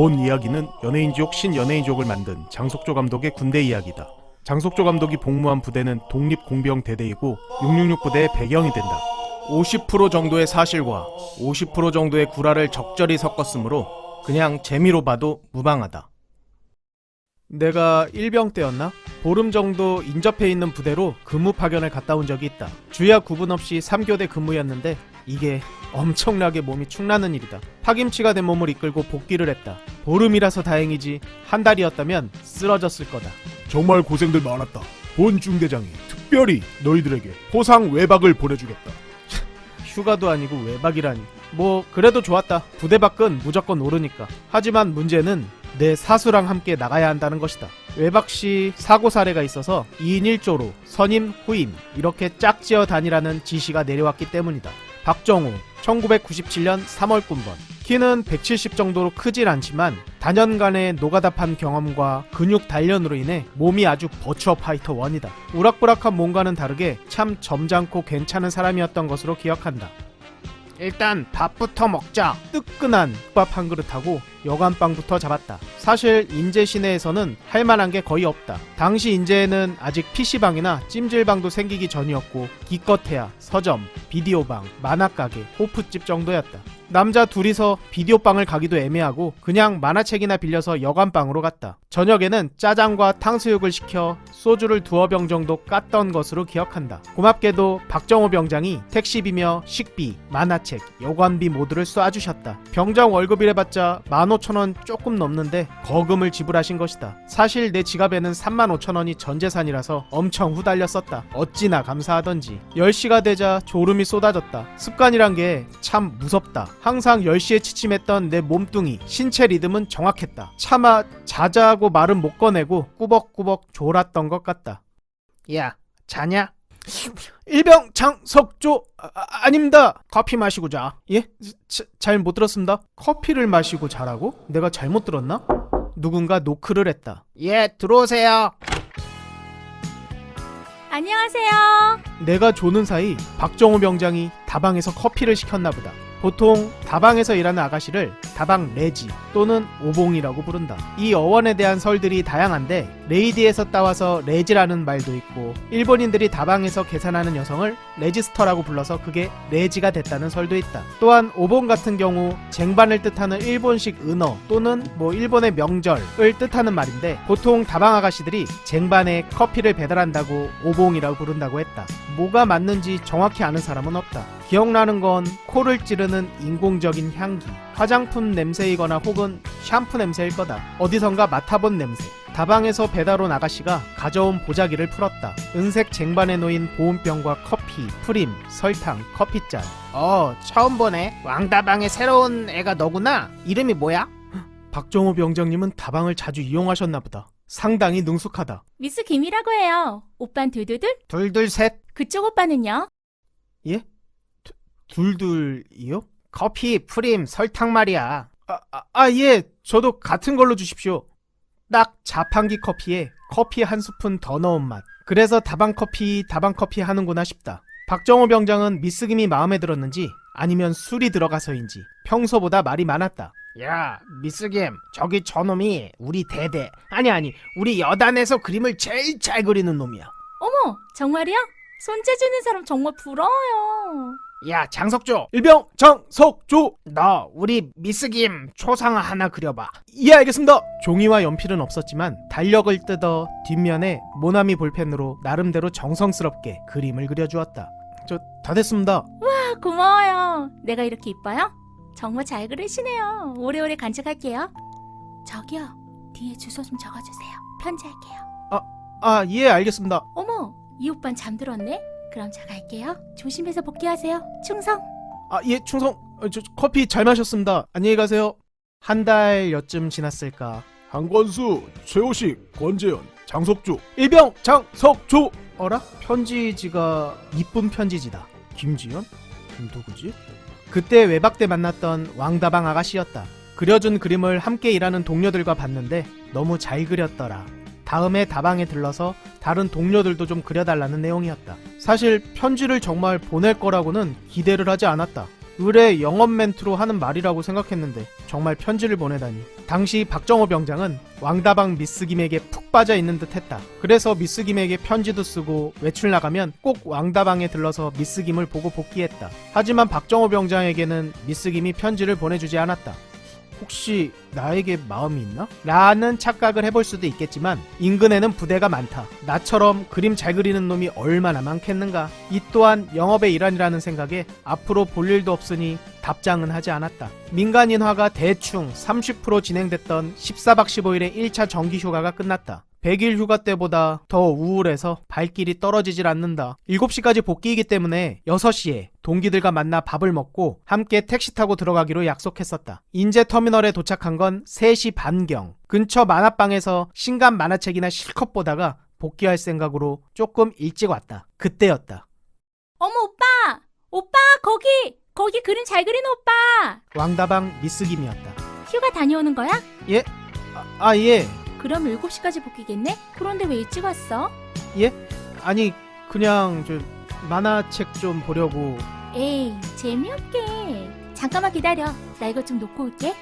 본 이야기는 연예인족 신연예인족을 만든 장석조 감독의 군대 이야기다. 장석조 감독이 복무한 부대는 독립공병대대이고 666 부대의 배경이 된다. 50% 정도의 사실과 50% 정도의 구라를 적절히 섞었으므로 그냥 재미로 봐도 무방하다. 내가 일병 때였나? 보름 정도 인접해 있는 부대로 근무 파견을 갔다 온 적이 있다. 주야 구분 없이 3교대 근무였는데 이게 엄청나게 몸이 축나는 일이다. 파김치가 된 몸을 이끌고 복귀를 했다. 보름이라서 다행이지 한 달이었다면 쓰러졌을 거다. 정말 고생들 많았다. 본 중대장이 특별히 너희들에게 포상 외박을 보내주겠다. 휴가도 아니고 외박이라니. 뭐 그래도 좋았다. 부대 밖은 무조건 오르니까. 하지만 문제는 내 사수랑 함께 나가야 한다는 것이다. 외박 시 사고 사례가 있어서 2인 1조로 선임, 후임 이렇게 짝지어 다니라는 지시가 내려왔기 때문이다. 박정우 1997년 3월 군번 키는 170 정도로 크질 않지만 단연간의 노가다판 경험과 근육 단련으로 인해 몸이 아주 버추어 파이터 원이다. 우락부락한 몸과는 다르게 참 점잖고 괜찮은 사람이었던 것으로 기억한다. 일단 밥부터 먹자. 뜨끈한 국밥 한 그릇하고 여간빵부터 잡았다. 사실 인제 시내에서는 할 만한 게 거의 없다. 당시 인제에는 아직 PC방이나 찜질방도 생기기 전이었고 기껏해야 서점, 비디오방, 만화가게, 호프집 정도였다. 남자 둘이서 비디오방을 가기도 애매하고 그냥 만화책이나 빌려서 여관방으로 갔다. 저녁에는 짜장과 탕수육을 시켜 소주를 두어 병 정도 깠던 것으로 기억한다. 고맙게도 박정호 병장이 택시비며 식비, 만화책, 여관비 모두를 쏴주셨다. 병장 월급이래봤자 15,000원 조금 넘는데 거금을 지불하신 것이다. 사실 내 지갑에는 35,000원이 전 재산이라서 엄청 후달렸었다. 어찌나 감사하던지. 10시가 되자 졸음이 쏟아졌다. 습관이란 게 참 무섭다. 항상 10시에 취침했던 내 몸뚱이, 신체 리듬은 정확했다. 차마 자자하고 말은 못 꺼내고 꾸벅꾸벅 졸았던 것 같다. 야, 자냐? 일병 장석조 아, 아, 닙니다 커피 마시고 자. 예? 잘 못 들었습니다. 커피를 마시고 자라고? 내가 잘못 들었나? 누군가 노크를 했다. 예, 들어오세요. 안녕하세요. 내가 조는 사이 박정호 병장이 다방에서 커피를 시켰나 보다. 보통 다방에서 일하는 아가씨를 다방 레지 또는 오봉이라고 부른다. 이 어원에 대한 설들이 다양한데 레이디에서 따와서 레지라는 말도 있고 일본인들이 다방에서 계산하는 여성을 레지스터라고 불러서 그게 레지가 됐다는 설도 있다. 또한 오봉 같은 경우 쟁반을 뜻하는 일본식 은어 또는 뭐 일본의 명절을 뜻하는 말인데 보통 다방 아가씨들이 쟁반에 커피를 배달한다고 오봉이라고 부른다고 했다. 뭐가 맞는지 정확히 아는 사람은 없다. 기억나는 건 코를 찌 르는 인공적인 향기, 화장품 냄새이거나 혹은 샴푸 냄새일 거다. 어디선가 맡아본 냄새. 다방에서 배달 온 아가씨가 가져온 보자기를 풀었다. 은색 쟁반에 놓인 보온병과 커피, 프림, 설탕, 커피잔. 어, 처음 보네. 왕다방에 새로운 애가 너구나. 이름이 뭐야? 박정호 병장님은 다방을 자주 이용하셨나 보다. 상당히 능숙하다. 미스 김이라고 해요. 오빤 두두둘? 둘둘 셋. 그쪽 오빠는요? 예? 두- 둘둘이요? 커피, 프림, 설탕 말이야. 아, 아, 아, 예. 저도 같은 걸로 주십시오. 딱 자판기 커피에 커피 한 스푼 더 넣은 맛. 그래서 다방 커피, 다방 커피 하는구나 싶다. 박정호 병장은 미스김이 마음에 들었는지 아니면 술이 들어가서인지 평소보다 말이 많았다. 야, 미스김, 저기 저놈이 우리 대대, 아니 아니, 우리 여단에서 그림을 제일 잘 그리는 놈이야. 어머, 정말이요? 손재주는 사람 정말 부러워요. 야 장석조 일병 장석조 너 우리 미스김 초상화 하나 그려봐 예 알겠습니다 종이와 연필은 없었지만 달력을 뜯어 뒷면에 모나미 볼펜으로 나름대로 정성스럽게 그림을 그려주었다 저 다 됐습니다 아, 고마워요. 내가 이렇게 이뻐요? 정말 잘 그리시네요. 오래오래 간직할게요. 저기요, 뒤에 주소 좀 적어주세요. 편지할게요. 아 예 알겠습니다 어머, 이 오빤 잠들었네? 그럼 저 갈게요. 조심해서 복귀하세요. 충성! 아 예 충성 어, 저 커피 잘 마셨습니다 안녕히 가세요 한 달여쯤 지났을까 한권수, 최호식, 권재현, 장석주. 일병 장석조 어라? 편지지가 이쁜 편지지다 김지연? 누구지? 그때 외박 때 만났던 왕다방 아가씨였다 그려준 그림을 함께 일하는 동료들과 봤는데 너무 잘 그렸더라 다음에 다방에 들러서 다른 동료들도 좀 그려달라는 내용이었다 사실 편지를 정말 보낼 거라고는 기대를 하지 않았다 의뢰 영업 멘트로 하는 말이라고 생각했는데 정말 편지를 보내다니 당시 박정호 병장은 왕다방 미스 김에게 푹 빠져 있는 듯 했다. 그래서 미스 김에게 편지도 쓰고 외출 나가면 꼭 왕다방에 들러서 미스 김을 보고 복귀했다. 하지만 박정호 병장에게는 미스 김이 편지를 보내주지 않았다. 혹시 나에게 마음이 있나? 라는 착각을 해볼 수도 있겠지만 인근에는 부대가 많다. 나처럼 그림 잘 그리는 놈이 얼마나 많겠는가. 이 또한 영업의 일환이라는 생각에 앞으로 볼 일도 없으니 답장은 하지 않았다. 민간인화가 대충 30% 진행됐던 14박 15일의 1차 정기 휴가가 끝났다. 100일 휴가 때보다 더 우울해서 발길이 떨어지질 않는다. 7시까지 복귀이기 때문에 6시에 동기들과 만나 밥을 먹고 함께 택시 타고 들어가기로 약속했었다. 인제 터미널에 도착한 건 3시 반경. 근처 만화방에서 신간 만화책이나 실컷 보다가 복귀할 생각으로 조금 일찍 왔다. 그때였다. 어머 오빠! 오빠 거기! 거기 그림 잘 그리는 오빠! 왕다방 미스김이었다. 휴가 다녀오는 거야? 아, 아, 예. 그럼 7시까지 복귀겠네? 그런데 왜 일찍 왔어? 아니, 그냥 저 만화책 좀 보려고. 에이 재미없게 잠깐만 기다려 나 이것 좀 놓고 올게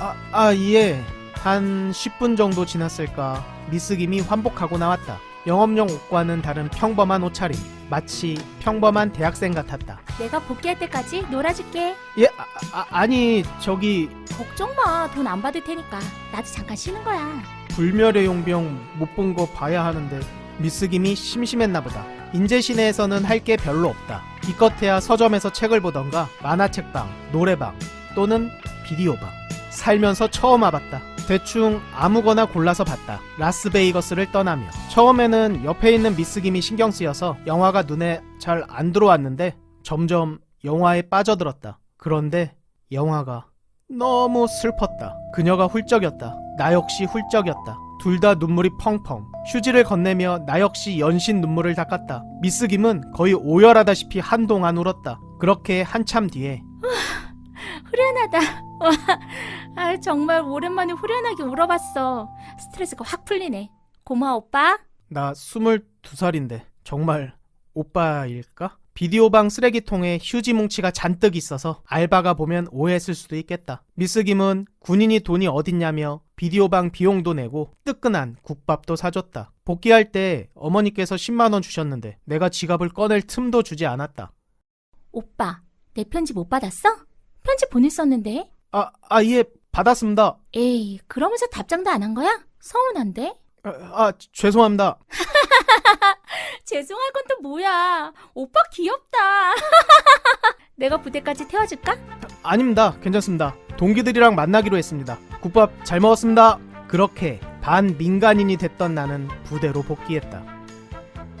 아, 아, 예. 한 10분 정도 지났을까. 미스 김이 환복하고 나왔다. 영업용 옷과는 다른 평범한 옷차림. 마치 평범한 대학생 같았다. 내가 복귀할 때까지 놀아줄게 예, 아, 아, 니 저기 걱정 마 돈 안 받을 테니까 나도 잠깐 쉬는 거야 불멸의 용병 못 본 거 봐야 하는데 미스김이 심심했나 보다. 인제 시내에서는 할 게 별로 없다. 기껏해야 서점에서 책을 보던가 만화책방, 노래방 또는 비디오방. 살면서 처음 와봤다. 대충 아무거나 골라서 봤다. 라스베이거스를 떠나며. 처음에는 옆에 있는 미스김이 신경 쓰여서 영화가 눈에 잘 안 들어왔는데 점점 영화에 빠져들었다. 그런데 영화가 너무 슬펐다. 그녀가 훌쩍였다. 나 역시 훌쩍였다. 둘 다 눈물이 펑펑. 휴지를 건네며 나 역시 연신 눈물을 닦았다. 미스 김은 거의 오열하다시피 한동안 울었다. 그렇게 한참 뒤에 후련하다 와, 아, 정말 오랜만에 후련하게 울어봤어 스트레스가 확 풀리네 고마워 오빠 나 22살인데 정말 오빠일까? 비디오방 쓰레기통에 휴지 뭉치가 잔뜩 있어서 알바가 보면 오해했을 수도 있겠다. 미스 김은 군인이 돈이 어딨냐며 비디오방 비용도 내고 뜨끈한 국밥도 사줬다. 복귀할 때 어머니께서 10만원 주셨는데 내가 지갑을 꺼낼 틈도 주지 않았다. 오빠 내 편지 못 받았어? 편지 보냈었는데 아, 아, 예, 받았습니다. 에이 그러면서 답장도 안 한 거야? 서운한데? 아, 아, 죄송합니다. 죄송할 건 또 뭐야 오빠 귀엽다 내가 부대까지 태워줄까? 아닙니다. 괜찮습니다. 동기들이랑 만나기로 했습니다. 국밥 잘 먹었습니다. 그렇게 반 민간인이 됐던 나는 부대로 복귀했다.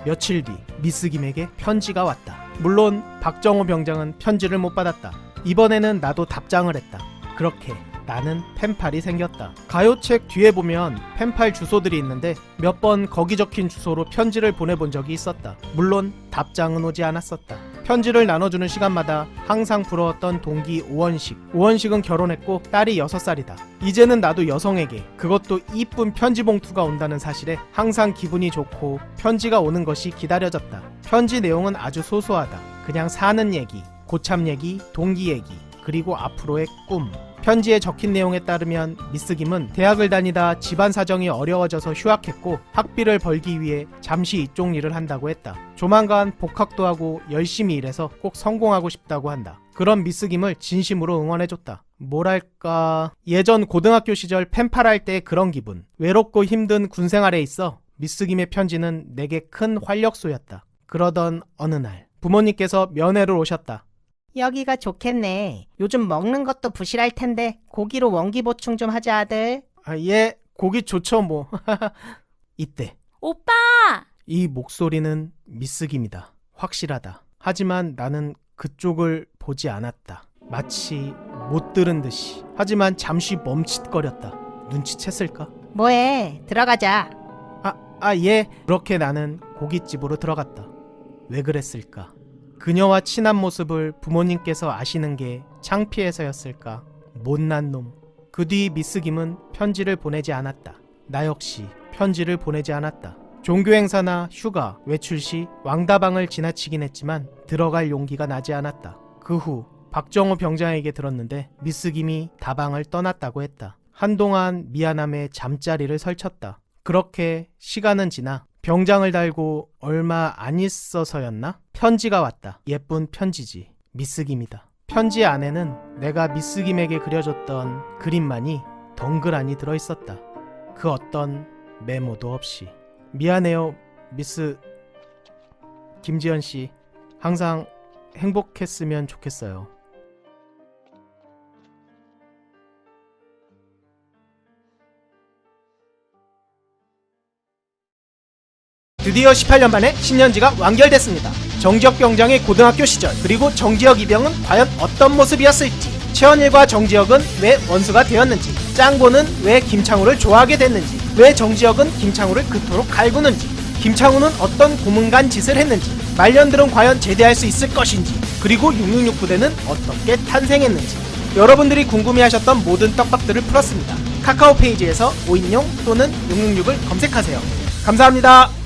며칠 뒤 미스 김에게 편지가 왔다. 물론 박정호 병장은 편지를 못 받았다. 이번에는 나도 답장을 했다. 그렇게 나는 펜팔이 생겼다. 가요책 뒤에 보면 펜팔 주소들이 있는데 몇 번 거기 적힌 주소로 편지를 보내본 적이 있었다. 물론 답장은 오지 않았었다. 편지를 나눠주는 시간마다 항상 부러웠던 동기 오원식. 오원식은 결혼했고 딸이 6살이다. 이제는 나도 여성에게 그것도 이쁜 편지 봉투가 온다는 사실에 항상 기분이 좋고 편지가 오는 것이 기다려졌다. 편지 내용은 아주 소소하다. 그냥 사는 얘기, 고참 얘기, 동기 얘기, 그리고 앞으로의 꿈. 편지에 적힌 내용에 따르면 미스김은 대학을 다니다 집안 사정이 어려워져서 휴학했고 학비를 벌기 위해 잠시 이쪽 일을 한다고 했다. 조만간 복학도 하고 열심히 일해서 꼭 성공하고 싶다고 한다. 그런 미스김을 진심으로 응원해줬다. 뭐랄까 예전 고등학교 시절 펜팔할 때의 그런 기분. 외롭고 힘든 군 생활에 있어 미스김의 편지는 내게 큰 활력소였다. 그러던 어느 날 부모님께서 면회를 오셨다. 여기가 좋겠네. 요즘 먹는 것도 부실할 텐데 고기로 원기 보충 좀 하자 아들. 아, 예, 고기 좋죠, 뭐. 이때 오빠 이 목소리는 미스김이다. 확실하다. 하지만 나는 그쪽을 보지 않았다. 마치 못 들은 듯이. 하지만 잠시 멈칫거렸다. 눈치챘을까? 뭐해? 들어가자. 아, 아, 예. 그렇게 나는 고깃집으로 들어갔다. 왜 그랬을까? 그녀와 친한 모습을 부모님께서 아시는 게 창피해서였을까? 못난 놈. 그 뒤 미스 김은 편지를 보내지 않았다. 나 역시 편지를 보내지 않았다. 종교 행사나 휴가, 외출 시 왕다방을 지나치긴 했지만 들어갈 용기가 나지 않았다. 그 후 박정호 병장에게 들었는데 미스 김이 다방을 떠났다고 했다. 한동안 미안함에 잠자리를 설쳤다. 그렇게 시간은 지나 병장을 달고 얼마 안 있어서였나? 편지가 왔다. 예쁜 편지지. 미스김이다. 편지 안에는 내가 미스김에게 그려줬던 그림만이 덩그라니 들어있었다. 그 어떤 메모도 없이. 미안해요, 미스 김지연 씨. 항상 행복했으면 좋겠어요. 드디어 18년 만에 신년지가 완결됐습니다. 정지혁 병장의 고등학교 시절 그리고 정지혁 이병은 과연 어떤 모습이었을지 최원일과 정지혁은 왜 원수가 되었는지 짱보는 왜 김창우를 좋아하게 됐는지 왜 정지혁은 김창우를 그토록 갈구는지 김창우는 어떤 고문간 짓을 했는지 말년들은 과연 제대할 수 있을 것인지 그리고 666 부대는 어떻게 탄생했는지 여러분들이 궁금해하셨던 모든 떡밥들을 풀었습니다. 카카오 페이지에서 5인용 또는 666을 검색하세요. 감사합니다.